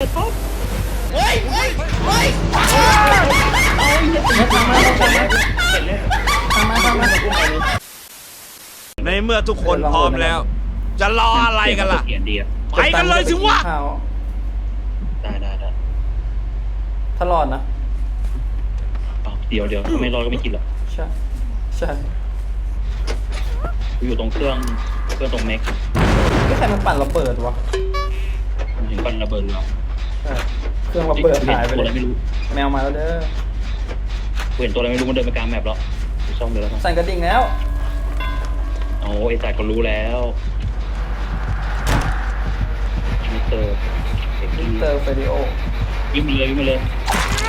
เฮ้ยเฮ้ยเฮ้ยในเมื่อทุกคนพร้อมแล้ว จะรออะไรกันล่ะ เขียนดีอะไปกันเลยสิวะข่าวได้ได้ได้ถ้ารอดนะ เอาเดี๋ยวเดี๋ยวถ้าไม่รอดก็ไม่กินหรอกใช่ ใช่กูอยู่ตรงเครื่องเครื่องตรงแม็กไม่ใครมันปั่นระเบิดวะ มันเห็นปันระเบิดเรา เครื่องระเบิดหายไปตัวเลอะไรยไม่รู้แมวมาแล้วเด้อกูเห็นตัวอะไรไม่รู้มันเดินไปกลางแมปแล้วกูซ่อมเลยแล้วกันสั่นกระดิ่งแล้วโอ้ไอ้จ่ายก็รู้แล้วมิสเตอร์เด็กมิดีสเตอร์เฟริโอวิ่งมาเลยวิ่งมาเลย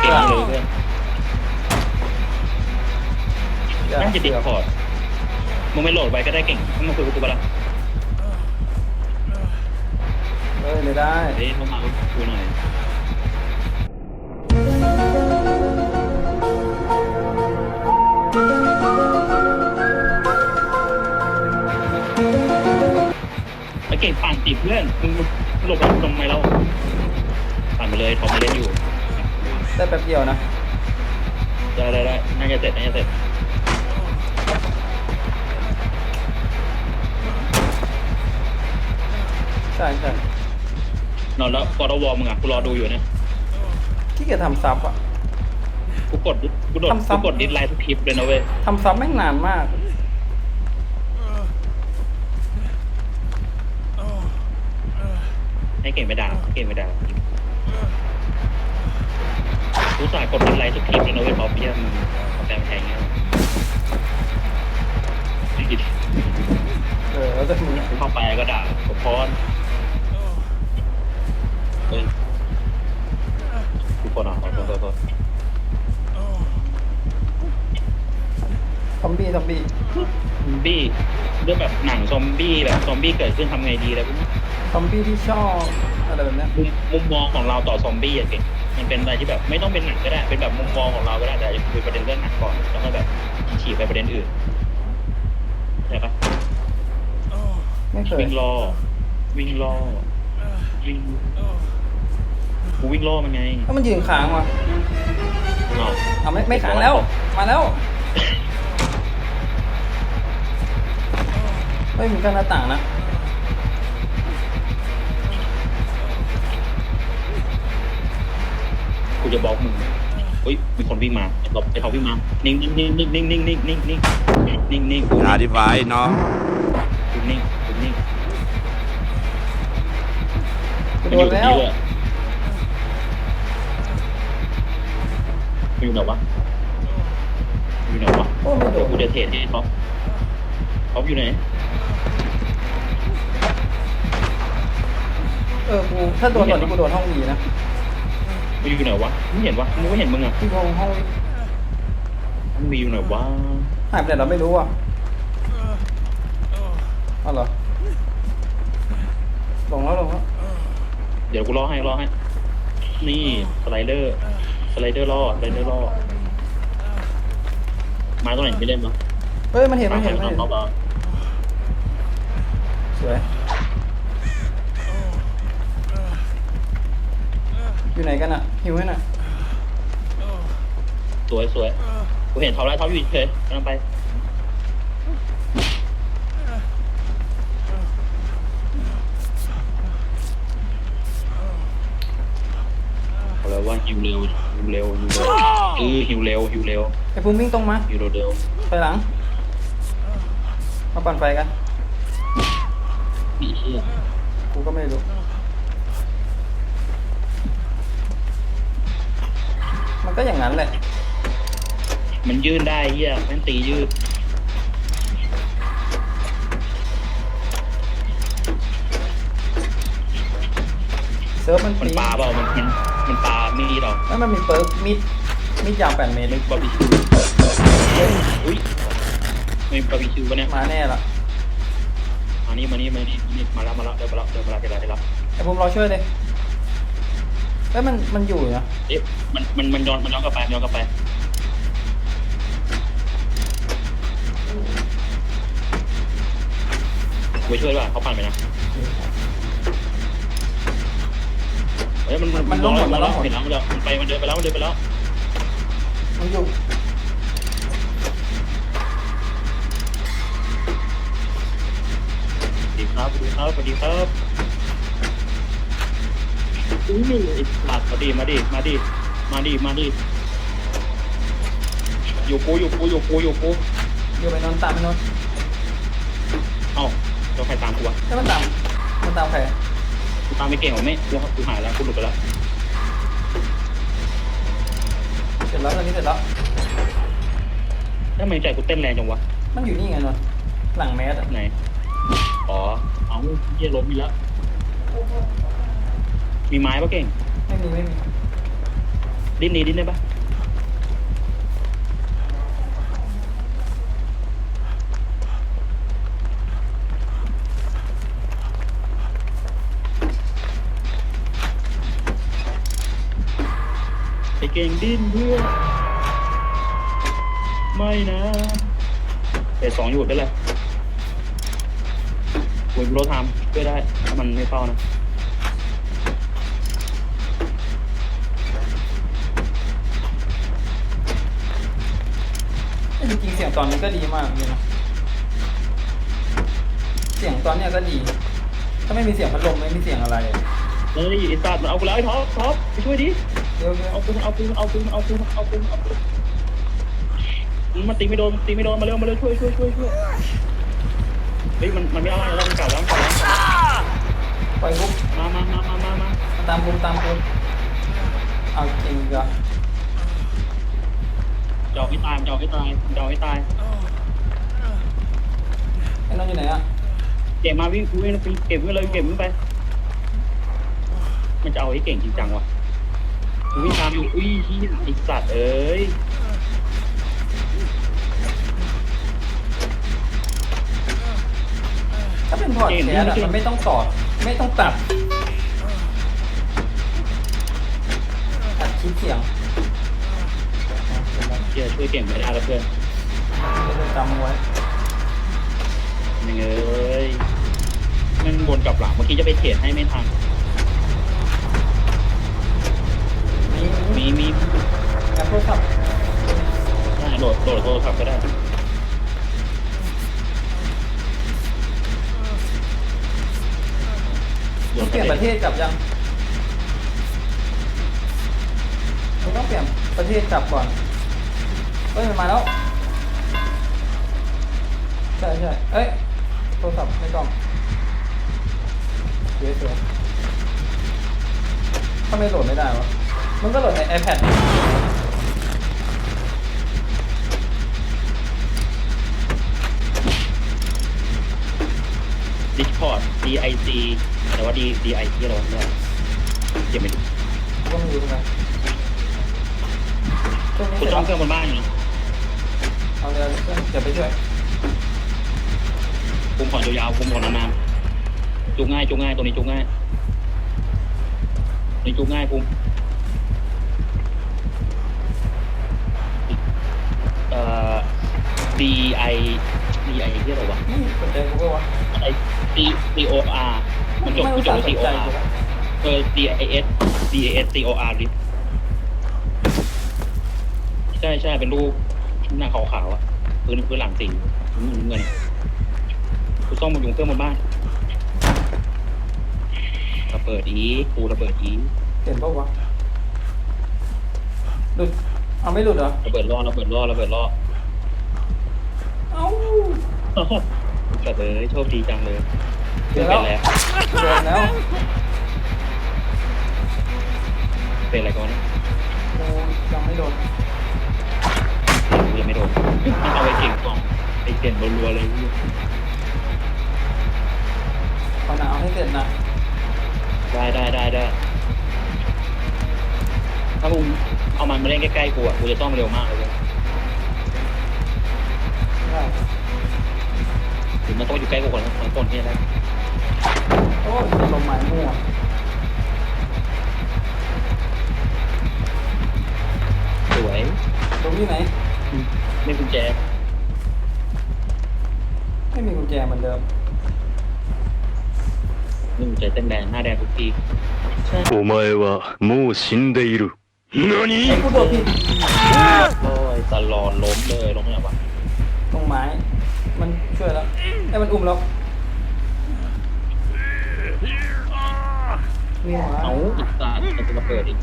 เก่งเลยเพื่อนอย่าน่าจะดิเสือกพอร์ตมึงไม่โหลดไว้ก็ได้เก่งมึงมาคุยกับกูปะล่ะ เฮ้ยไม่ได้เฮ้ยเข้ามาคุยหน่อยไอ้เก่งปั่นติเพื่อนมึงหลบไปทำไมเราปั่นไปเลยทอมมาเล่นอยู่ ได้แป๊บเดียวนะ ได้ได้ได้น่าจะเสร็จน่าจะเสร็จ นอนแล้วกอดวอมึงอะกูรอดูอยู่เนี่ยที่เกียจทำซับอะ กูกดกูโดดทำซ้ำ กูกดดิสไลน์ทุกคลิปเลยนะเว้ยทำซับแม่งนานมาก ให้เก่งไม่ด่าให้เก่งไม่ด่ากูสายกดดิสไลน์ทุกคลิปเลยนะเว้ยพอเพี้ยมึงเอาแปมแทงเงี้ยไม่คิดเออแล้วแต่มึงกูเข้าไปก็ด่ากูพอน กูพอนอะขอโทษขอโทษซอมบี้ซอมบี้ซอมบี้เรื่องแบบหนังซอมบี้แบบซอมบี้เกิดขึ้นทำไงดีอะไรพวกนี้ซอมบี้ที่ชอบอะไรแบบเนี้ยมุมมุมมองของเราต่อซอมบี้อะเก่งมันเป็นอะไรที่แบบไม่ต้องเป็นหนังก็ได้ เป็นแบบมุมมองของเราก็ได้แต่จะคุยประเด็นเรื่องหนังก่อนแล้วก็แบบฉีกไปประเด็นอื่นใช่ปะไม่เคยวิ่งล่อวิ่งล่อวิ่ง กูวิ่งล่อมันไงถ้ามันยืนค้างวะอ้าวเอาไม่ไม่ค้างแล้ว มาแล้วเฮ้ยมีกั้นหน้าต่างนะกูจะบอกมึงเฮ้ยมีคนวิ่งมาไอ้ท็อปไอ้ท็อปวิ่งมา นิ่งนิ่งนิ่งนิ่งนิ่งนิ่งนิ่งนิ่งนิ่งนิ่งนิ่งกูอย่าอธิบายน้องกูนิ่งกูนิ่งกูโดนแล้ว มันอยู่ ไหนวะมันอยู่ไหนวะโอ้ไม่โดเดี๋ยวนกูจะเทรดให้ท็อปท็อปอยู่ไหนเออกูถ้าโดนตอนนี้กูโดนห้องวีนะมันอยู่ไหนวะไม่เห็นวะมึงไม่เห็นมึงอะที่ห้องห้องวีมันมีอยู่ไหนวะหายไปไหนเราไม่รู้อะเอาเหรอลงแล้วลงแล้วเดี๋ยวกูรอให้รอให้ นี่สไลเดอร์ส ไลเดอร์ล่อสไลเดอร์ล่อมาตรงไหนไม่เล่นมั้งเฮ้ย มันเห็น มันเห็นมันมาเห็นมามาสวย อยู่ไหนกันอะ หิวให้หน่อยสวยสวยกูเห็นท็อปแล้วท็อปอยู่เฉยกำลังไป เอาแล้วว่าหิวเร็วหิวเร็วหิวเร็วเออหิวเร็วหิวเร็วไอ้ภูมิวิ่งตรงมาหิวเร็วเร็วไปหลังมาปั่นไฟกันอีเหี้ยกูก็ไม่รู้มันก็อย่างนั้นแหละมันยื่นได้เฮียแม่งตียืดเซิร์ฟมันมันปีปลาเปล่ามันมัน มันปลามีดเหรอแล้วมันมีเปิร์กมิดมิดยาวแปดเมตรนึกบาร์บีคิวอุ้ยมีบาร์บีคิวปะเนี่ยมาแน่ละมานี่มานี่มานี่มานี่มาแล้วมาแล้วเดี๋ยวมาแล้วเดี๋ยวมาแล้วเดี๋ยวมาแล้วเดี๋ยวมาแล้วไอ้ภูมิรอช่วยเลยเอ้ยมันมันอยู่นะเอ๊ะมันมันมันย้อนมันย้อนกลับไปมันย้อนกลับไปไปช่วยด้วยเขาปั่นไปนะ เฮ้ยมันมันล่องหนมันล่องหนเห็นแล้วมันเดินมันไปมันเดินไปแล้วมันเดินไปแล้วมันอยู่สวัสดีครับสวัสดีครับสวัสดีครับอุ้ยไอ้สัตว์มาดิมาดิมาดิมาดิมาดิอยู่กูอยู่กูอยู่กูอยู่กูอยู่ไปนอนตามไปนอนเอ้าเราใครตามกูวะแล้วมันตามมันตามใครกู ตามไม่เก่งหรอไม่กูกูหายแล้วกูหลุดไปแล้วเสร็จแล้วตอนนี้เสร็จแล้ว ทำไมใจกูเต้นแรงจังวะมันอยู่นี่ไงนนท์หลังแมสอะไหนอ๋อเอาเยี่ยล้มอีกแล้วมีไม้ปะเก่งไม่มีไม่มีดิ้นดีดิ้นได้ปะ ก่งดิ้นเพื่อนไม่นะเอสองอยู่ได้เลยคุยโรทามช่วยได้ถ้ามันไม่เฝ้านะจริงๆเสียงตอนนี้ก็ดีมากเลยนะเสียงตอนเนี้ยก็ดี ถ้าไม่มีเสียงพัดลมไม่มีเสียงอะไร เฮ้ยไอ้สัตว์มันเอากูแล้วไอ้ท็อปท็อปไปช่วยดิ เดี๋ยวเดี๋ยวเอาปืนเอาปืนเอาปืนเอาปืนเอาปืนเอาปืนมันตีไม่โดนตีไม่โดนมาเร็วมาเร็วช่วยช่วยช่วยช่วยเฮ้ยมันมันไม่เอาแล้วมันเก่าแล้วมันเก่าแล้วปล่อยปุ๊บมามามามามามาตามปุ๊บตามปุ๊บเอาจริงก็จะเอาให้ตายจะเอาให้ตายจะเอาให้ตายไอ้นนท์อยู่ไหนอะเก่งมาวิ่งวิ่งวิ่เก็บวิ่งเลยเก็บวิ่งไป มันจะเอาให้เก่งจริงจังวะ วิ่งตามอยู่อุ้ยที่ไอสัตว์เอ้ยถ้าเป็นพอดแคสต์อะมันไม่ต้องต่อไม่ต้องตัดอัดคลิปเสียงอะเดี๋ยวนะเชื่อช่วยเก่งไม่ได้แล้วเพื่อนเดี๋ยวจำไว้ยังเอ้ยมันวนกลับหลังเมื่อกี้จะไปเทรดให้ไม่ทัน มีมีแอปโทรศัพท์ได้โหลดโหลดโทรศัพท์ก็ได้โหลต้อดงเปลี่ยนประเทศกลับยังเราต้องเปลี่ยนประเทศกลับก่อนเฮ้ยมันมาแล้วใช่ใช่เอ้ยโทรศัพท์ไม่ต้องเดี๋ยวเดี๋ยวทำไมโหลดไม่ได้วะ มันก็โหลดใน iPad นี่ดิสคอร์ด DIC แต่ว่า D DI ที่เราเนี่ยเก็บไม่ดูก็ไม่รู้เหมือนกันช่วงนี้กูเสร็จจ้องแล้วเครื่องบนบ้านอยู่เอาเดี๋ยวเดี๋ยวไปช่วยคุมผ่อนยาวๆคุมผ่อนนานๆจุกง่ายจุกง่ายตัวนี้จุกง่ายตัวนี้จุกง่ายคุ เอ่อ DI DI ที่อะไรวะสนใจกูเปล่าวะไอ C C O R มันจบกูจบกด้วย C O R เออ D I S D A S C O R ดิใช่ใช่เป็นรูปหน้าขาวๆอะพื้นพื้นหลังสีเงินกูซ่อมมันยู่เครื่องบนบ้านระเบิดอีกูระเบิดอีเห็นปล่าวะหลุด เอาไม่หลุดเหรอ ระเบิดล่อระเบิดล่อระเบิดล่อเอ้าก็เลยโชคดีจังเลยเดี๋เป็ยนวแล้วแล้วโดนแล้วเป็นอะไรก่อนโอ้ยังไม่โดนกูยังไม่โดนมันเอาไปเก่งก่อนไอเก่งรัวๆเลยขอหนาวให้เสร็จนะได้ได้ได้ได้ถ้ามึง เอามันมาเล่นใกล้ๆกูอ่ะกูจะต้องเร็วมากเลยเว้ย ได้ หรือมันต้องอยู่ใกล้กูคนทั้งคนที่ได้ โอ้ยลมหมายมั่ว สวย ตรงนี้ไหน ไม่กุญแจ ไม่มีกุญแจเหมือนเดิม หนึ่ง ใจเต้นแรงหน้าแดงทุกทีใช่ お前はもう死んでいる。 何ไอ้กูโดดผิดโอ้ยตลอดล้มเลยล้มเนี่ยวะตรงไม้มันช่วยแล้วไอ้มันอุ้มแล้วมีหัวเอาอีกตามันจะมาเปิดอีก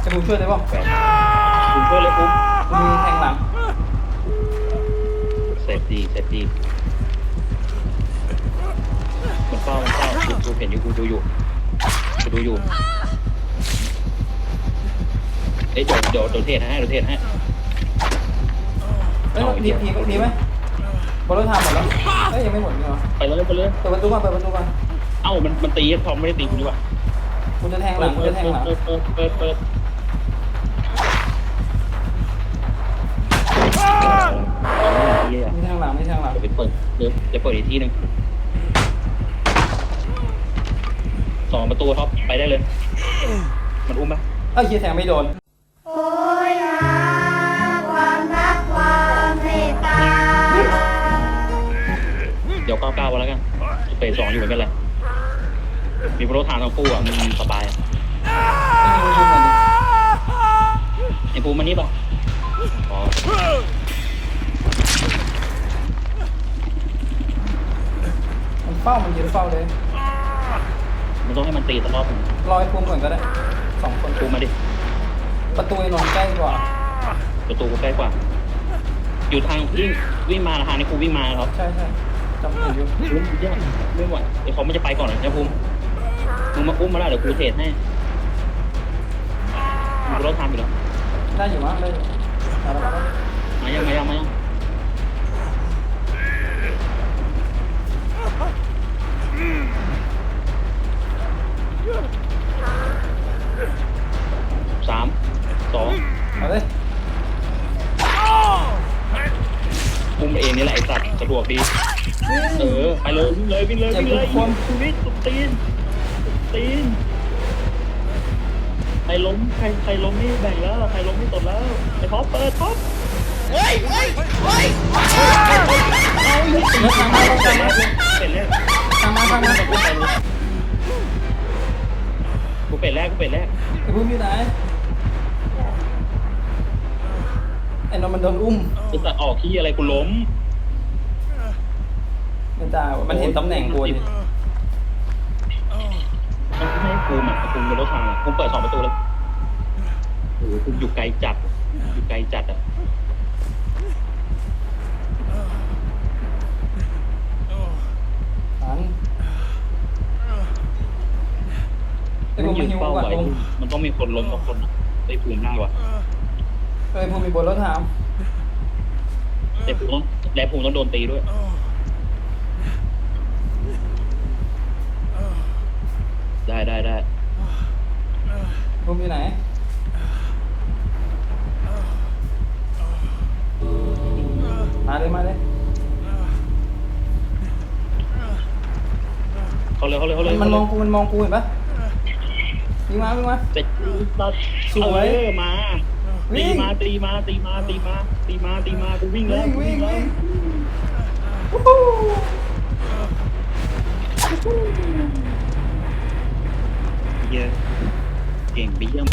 ไอ้บูช่วยได้ป่ะแปดคุณช่วยเลยปุ๊บกูมีแทงหลังเซฟดีเซฟดีมันเฝ้ามันเฝ้ากูกูเห็นอยู่กูดูอยู่ กูดูอยู่เอ้ยเดี๋ยวเดี๋ยวเดี๋ยวเทศให้เดี๋ยวเทศให้เอ้ยผีผีผีไหมบอลรถทำหมดแล้วเอ้ยยังไม่หมดนี่หรอไปเลยไปเลย เปิดประตูก่อนเปิดประตูก่อนเอ้ามันมันตีพอไม่ได้ตีกูดีกว่ากูจะแทงหลังกูจะแทงหลังเปิดเปิดเปิดเปิดเหี้ยมีแทงหลังมีแทงหลังเดี๋ยวไปเปิดเดี๋ยวจะเปิดอีกที่หนึ่ง สองประตูท็อปไปได้เลย มันอุ้มปะเอ้ยเฮียแทงไม่โดน โอ้ยหาความรักความเมตตาเดี๋ยวเก้าเก้าวันแล้วกันเฟสสองอยู่เหมือนกันเลยมีโปรทานทั้งคู่อะมันสบายอะไม่มีคนมาดิไอ้ปูมันนี่ปะอ๋อมันเฝ้ามันยืนเฝ้าเลยมัน ต้องให้มันตีตลอดรอให้พุ่มก่อนก็ได้สองคนปูมาดิ ประตูไอ้นนท์ใกล้กว่า ประตูกูใกล้กว่า อยู่ทางวิ่งวิ่งมาทางนี้กูวิ่งมาครับใช่ใช่จำผิดอยู่ลุ้มยากไม่ไหวไอ้เขาไม่จะไปก่อนเหรอเนี่ยภูมิมึงมาอุ้มมาแล้วเดี๋ยวกูเทรดให้มึงรถทำอยู่แล้วได้อยู่มั้งได้อยู่มาแล้วมาแล้วมายังมายังมายัง สามสองมาเลยอุ้มเองนี่แหละไอ้สัตว์สะดวกดี เออ ไปเลยวิ่งเลยวิ่งเลยวิ่งเลยชีวิตสุดตีนสุดตีนใครล้มใครใครล้มนี่แบ่งแล้วใครล้มนี่ตดแล้วไอ้ท็อปเปิดท็อปแล้วทางมาต้องทางมาเป็ดแรกทางมาทางมากูเป็ดแรกกูเป็ดแรกไอ้พุ่มอยู่ไหน ไอ้นนท์มันโดนอุ้มกูตัดออกที่อะไรกูล้มไม่ตายว่ะมันเห็นตำแหน่งกูดิมันไม่ให้กูอะกูเป็นรถทางอะกูเปิดสองประตูเลยโอ้โหกูอยู่ไกลจัด อยู่ไกลจัดอะหันไอ้มัพุ่นมยืมันนหิวเฝ้าก่อนไว้อุ้มมันต้องมีคนล้มกับคนอะไอ้ภูมิได้วะ เอ้ยพุ่มมีบนรถถามแต่ภูมิต้องและภูมิต้องโดนตีด้วย ได้ได้ได้พุ่มอยู่ไหน มาเลยมาเลยเขาเลยเขาเลยเขาเลยมันมองกูมันมองกูเห็นปะวิ่งมาวิ่งมาเป็ดตัดสวยเออมา วิ่ตีงมาตีมาตีมาตีมาตีมาตีมากูวิ่งแล้ววิ่งกูวิ่งแล้ววิ่งวู้ฮู้เหี้ยเก่งไปเยี่ยม